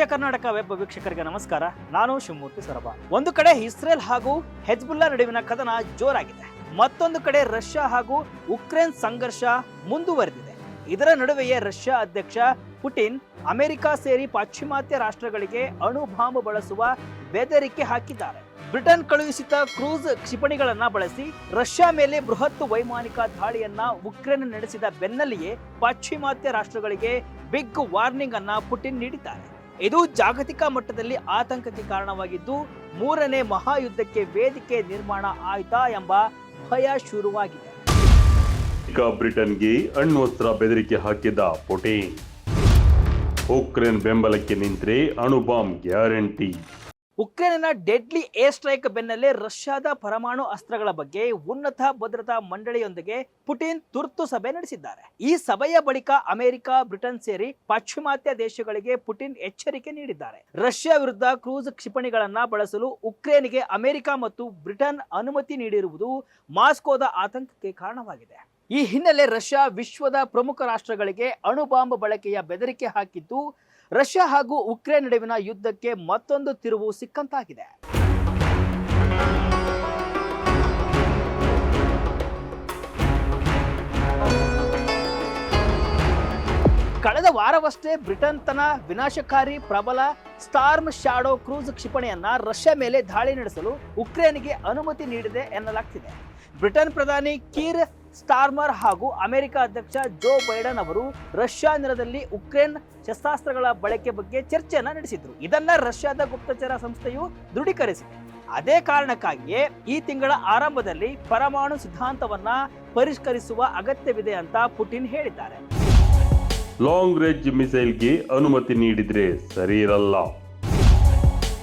Vijaya Karnataka web ವೀಕ್ಷಕರಿಗೆ ನಮಸ್ಕಾರ. ನಾನು ಶಿವಮೂರ್ತಿ ಸೊರಬ. ಒಂದು ಕಡೆ ಇಸ್ರೇಲ್ ಹಾಗೂ ಹೆಜ್ಬುಲ್ಲಾ ನಡುವಿನ ಕದನ ಜೋರಾಗಿದೆ. ಮತ್ತೊಂದು ಕಡೆ ರಷ್ಯಾ ಹಾಗೂ ಉಕ್ರೇನ್ ಸಂಘರ್ಷ ಮುಂದುವರೆದಿದೆ. ಇದರ ನಡುವೆಯೇ ರಷ್ಯಾ ಅಧ್ಯಕ್ಷ ಪುಟಿನ್ ಅಮೆರಿಕ ಸೇರಿ ಪಾಶ್ಚಿಮಾತ್ಯ ರಾಷ್ಟ್ರಗಳಿಗೆ ಅಣು ಬಾಂಬ್ ಬಳಸುವ ಬೆದರಿಕೆ ಹಾಕಿದ್ದಾರೆ. ಬ್ರಿಟನ್ ಕಳುಹಿಸಿದ ಕ್ರೂಸ್ ಕ್ಷಿಪಣಿಗಳನ್ನ ಬಳಸಿ ರಷ್ಯಾ ಮೇಲೆ ಬೃಹತ್ ವೈಮಾನಿಕ ದಾಳಿಯನ್ನ ಉಕ್ರೇನ್ ನಡೆಸಿದ ಬೆನ್ನಲ್ಲಿಯೇ ಪಾಶ್ಚಿಮಾತ್ಯ ರಾಷ್ಟ್ರಗಳಿಗೆ ಬಿಗ್ ವಾರ್ನಿಂಗ್ ಅನ್ನ ಪುಟಿನ್ ನೀಡಿದ್ದಾರೆ. ಇದು ಜಾಗತಿಕ ಮಟ್ಟದಲ್ಲಿ ಆತಂಕಕ್ಕೆ ಕಾರಣವಾಗಿದ್ದು, ಮೂರನೇ ಮಹಾಯುದ್ಧಕ್ಕೆ ವೇದಿಕೆ ನಿರ್ಮಾಣ ಆಯ್ತಾ ಎಂಬ ಭಯ ಶುರುವಾಗಿದೆ. ಬ್ರಿಟನ್ಗೆ ಅಣ್ವಸ್ತ್ರ ಬೆದರಿಕೆ ಹಾಕಿದ ಪುಟಿನ್. ಉಕ್ರೇನ್ ಬೆಂಬಲಕ್ಕೆ ನಿಂತರೆ ಅಣುಬಾಂಬ್ ಗ್ಯಾರಂಟಿ. ಉಕ್ರೇನಿನ ಡೆಡ್ಲಿ ಏರ್ ಸ್ಟ್ರೈಕ್ ಬೆನ್ನಲ್ಲೇ ರಷ್ಯಾದ ಪರಮಾಣು ಅಸ್ತ್ರಗಳ ಬಗ್ಗೆ ಉನ್ನತ ಭದ್ರತಾ ಮಂಡಳಿಯೊಂದಿಗೆ ಪುಟಿನ್ ತುರ್ತು ಸಭೆ ನಡೆಸಿದ್ದಾರೆ. ಈ ಸಭೆಯ ಬಳಿಕ ಅಮೆರಿಕ, ಬ್ರಿಟನ್ ಸೇರಿ ಪಾಶ್ಚಿಮಾತ್ಯ ದೇಶಗಳಿಗೆ ಪುಟಿನ್ ಎಚ್ಚರಿಕೆ ನೀಡಿದ್ದಾರೆ. ರಷ್ಯಾ ವಿರುದ್ಧ ಕ್ರೂಸ್ ಕ್ಷಿಪಣಿಗಳನ್ನ ಬಳಸಲು ಉಕ್ರೇನ್ಗೆ ಅಮೆರಿಕ ಮತ್ತು ಬ್ರಿಟನ್ ಅನುಮತಿ ನೀಡಿರುವುದು ಮಾಸ್ಕೋದ ಆತಂಕಕ್ಕೆ ಕಾರಣವಾಗಿದೆ. ಈ ಹಿನ್ನೆಲೆ ರಷ್ಯಾ ವಿಶ್ವದ ಪ್ರಮುಖ ರಾಷ್ಟ್ರಗಳಿಗೆ ಅಣುಬಾಂಬ್ ಬಳಕೆಯ ಬೆದರಿಕೆ ಹಾಕಿದ್ದು ರಷ್ಯಾ ಹಾಗೂ ಉಕ್ರೇನ್ ನಡುವಿನ ಯುದ್ಧಕ್ಕೆ ಮತ್ತೊಂದು ತಿರುವು ಸಿಕ್ಕಂತಾಗಿದೆ. ಕಳೆದ ವಾರವಷ್ಟೇ ಬ್ರಿಟನ್ ತನ್ನ ವಿನಾಶಕಾರಿ ಪ್ರಬಲ ಸ್ಟಾರ್ಮ್ ಶಾಡೋ ಕ್ರೂಸ್ ಕ್ಷಿಪಣಿಯನ್ನ ರಷ್ಯಾ ಮೇಲೆ ದಾಳಿ ನಡೆಸಲು ಉಕ್ರೇನ್ಗೆ ಅನುಮತಿ ನೀಡಿದೆ ಎನ್ನಲಾಗ್ತಿದೆ. ಬ್ರಿಟನ್ ಪ್ರಧಾನಿ ಕೀರ್ ಸ್ಟಾರ್ಮರ್ ಹಾಗೂ ಅಮೆರಿಕ ಅಧ್ಯಕ್ಷ ಜೋ ಬೈಡನ್ ಅವರು ರಷ್ಯಾ ನೆಲದಲ್ಲಿ ಉಕ್ರೇನ್ ಶಸ್ತ್ರಾಸ್ತ್ರಗಳ ಬಳಕೆ ಬಗ್ಗೆ ಚರ್ಚೆಯನ್ನ ನಡೆಸಿದ್ರು. ಇದನ್ನ ರಷ್ಯಾದ ಗುಪ್ತಚರ ಸಂಸ್ಥೆಯು ದೃಢೀಕರಿಸಿದೆ. ಅದೇ ಕಾರಣಕ್ಕಾಗಿಯೇ ಈ ತಿಂಗಳ ಆರಂಭದಲ್ಲಿ ಪರಮಾಣು ಸಿದ್ಧಾಂತವನ್ನ ಪರಿಷ್ಕರಿಸುವ ಅಗತ್ಯವಿದೆ ಅಂತ ಪುಟಿನ್ ಹೇಳಿದ್ದಾರೆ. ಲಾಂಗ್ ರೇಂಜ್ ಮಿಸೈಲ್ಗೆ ಅನುಮತಿ ನೀಡಿದ್ರೆ ಸರಿ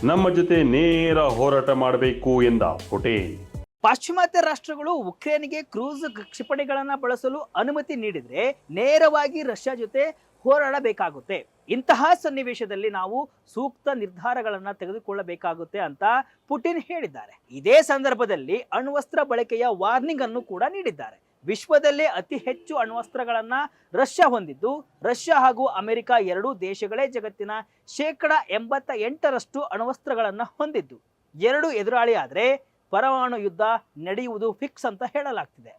ನಮ್ಮ ಜೊತೆ ನೇರ ಹೋರಾಟ ಮಾಡಬೇಕು ಎಂದ ಪುಟಿನ್. ಪಾಶ್ಚಿಮಾತ್ಯ ರಾಷ್ಟ್ರಗಳು ಉಕ್ರೇನ್ಗೆ ಕ್ರೂಸ್ ಕ್ಷಿಪಣಿಗಳನ್ನ ಬಳಸಲು ಅನುಮತಿ ನೀಡಿದರೆ ನೇರವಾಗಿ ರಷ್ಯಾ ಜೊತೆ ಹೋರಾಡಬೇಕಾಗುತ್ತೆ. ಇಂತಹ ಸನ್ನಿವೇಶದಲ್ಲಿ ನಾವು ಸೂಕ್ತ ನಿರ್ಧಾರಗಳನ್ನ ತೆಗೆದುಕೊಳ್ಳಬೇಕಾಗುತ್ತೆ ಅಂತ ಪುಟಿನ್ ಹೇಳಿದ್ದಾರೆ. ಇದೇ ಸಂದರ್ಭದಲ್ಲಿ ಅಣ್ವಸ್ತ್ರ ಬಳಕೆಯ ವಾರ್ನಿಂಗ್ ಅನ್ನು ಕೂಡ ನೀಡಿದ್ದಾರೆ. ವಿಶ್ವದಲ್ಲೇ ಅತಿ ಹೆಚ್ಚು ಅಣ್ವಸ್ತ್ರಗಳನ್ನ ರಷ್ಯಾ ಹೊಂದಿದ್ದು, ರಷ್ಯಾ ಹಾಗೂ ಅಮೆರಿಕ ಎರಡೂ ದೇಶಗಳೇ ಜಗತ್ತಿನ ಶೇಕಡ ಎಂಬತ್ತ ಎಂಟರಷ್ಟು ಅಣ್ವಸ್ತ್ರಗಳನ್ನ ಹೊಂದಿದ್ದು. ಎರಡು ಎದುರಾಳಿ ಆದ್ರೆ ಪರಮಾಣು ಯುದ್ಧ ನಡೆಯುವುದು ಫಿಕ್ಸ್ ಅಂತ ಹೇಳಲಾಗ್ತಿದೆ.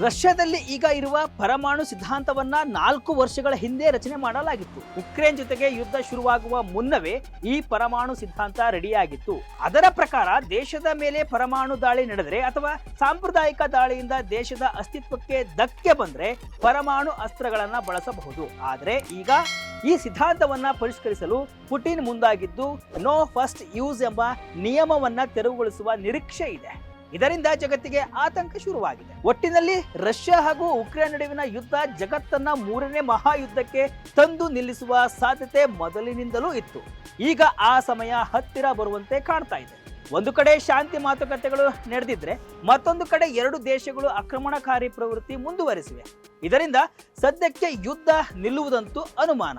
ರಷ್ಯಾದಲ್ಲಿ ಈಗ ಇರುವ ಪರಮಾಣು ಸಿದ್ಧಾಂತವನ್ನ ನಾಲ್ಕು ವರ್ಷಗಳ ಹಿಂದೆ ರಚನೆ ಮಾಡಲಾಗಿತ್ತು. ಉಕ್ರೇನ್ ಜೊತೆಗೆ ಯುದ್ಧ ಶುರುವಾಗುವ ಮುನ್ನವೇ ಈ ಪರಮಾಣು ಸಿದ್ಧಾಂತ ರೆಡಿಯಾಗಿತ್ತು. ಅದರ ಪ್ರಕಾರ ದೇಶದ ಮೇಲೆ ಪರಮಾಣು ದಾಳಿ ನಡೆದರೆ ಅಥವಾ ಸಾಂಪ್ರದಾಯಿಕ ದಾಳಿಯಿಂದ ದೇಶದ ಅಸ್ತಿತ್ವಕ್ಕೆ ಧಕ್ಕೆ ಬಂದ್ರೆ ಪರಮಾಣು ಅಸ್ತ್ರಗಳನ್ನ ಬಳಸಬಹುದು. ಆದರೆ ಈಗ ಈ ಸಿದ್ಧಾಂತವನ್ನ ಪರಿಷ್ಕರಿಸಲು ಪುಟಿನ್ ಮುಂದಾಗಿದ್ದು, ನೋ ಫಸ್ಟ್ ಯೂಸ್ ಎಂಬ ನಿಯಮವನ್ನ ತೆರವುಗೊಳಿಸುವ ನಿರೀಕ್ಷೆ ಇದೆ. ಇದರಿಂದ ಜಗತ್ತಿಗೆ ಆತಂಕ ಶುರುವಾಗಿದೆ. ಒಟ್ಟಿನಲ್ಲಿ ರಷ್ಯಾ ಹಾಗೂ ಉಕ್ರೇನ್ ನಡುವಿನ ಯುದ್ಧ ಜಗತ್ತನ್ನ ಮೂರನೇ ಮಹಾಯುದ್ಧಕ್ಕೆ ತಂದು ನಿಲ್ಲಿಸುವ ಸಾಧ್ಯತೆ ಮೊದಲಿನಿಂದಲೂ ಇತ್ತು. ಈಗ ಆ ಸಮಯ ಹತ್ತಿರ ಬರುವಂತೆ ಕಾಣ್ತಾ ಇದೆ. ಒಂದು ಕಡೆ ಶಾಂತಿ ಮಾತುಕತೆಗಳು ನಡೆದಿದ್ರೆ ಮತ್ತೊಂದು ಕಡೆ ಎರಡು ದೇಶಗಳು ಆಕ್ರಮಣಕಾರಿ ಪ್ರವೃತ್ತಿ ಮುಂದುವರೆಸಿವೆ. ಇದರಿಂದ ಸದ್ಯಕ್ಕೆ ಯುದ್ಧ ನಿಲ್ಲುವುದಂತೂ ಅನುಮಾನ.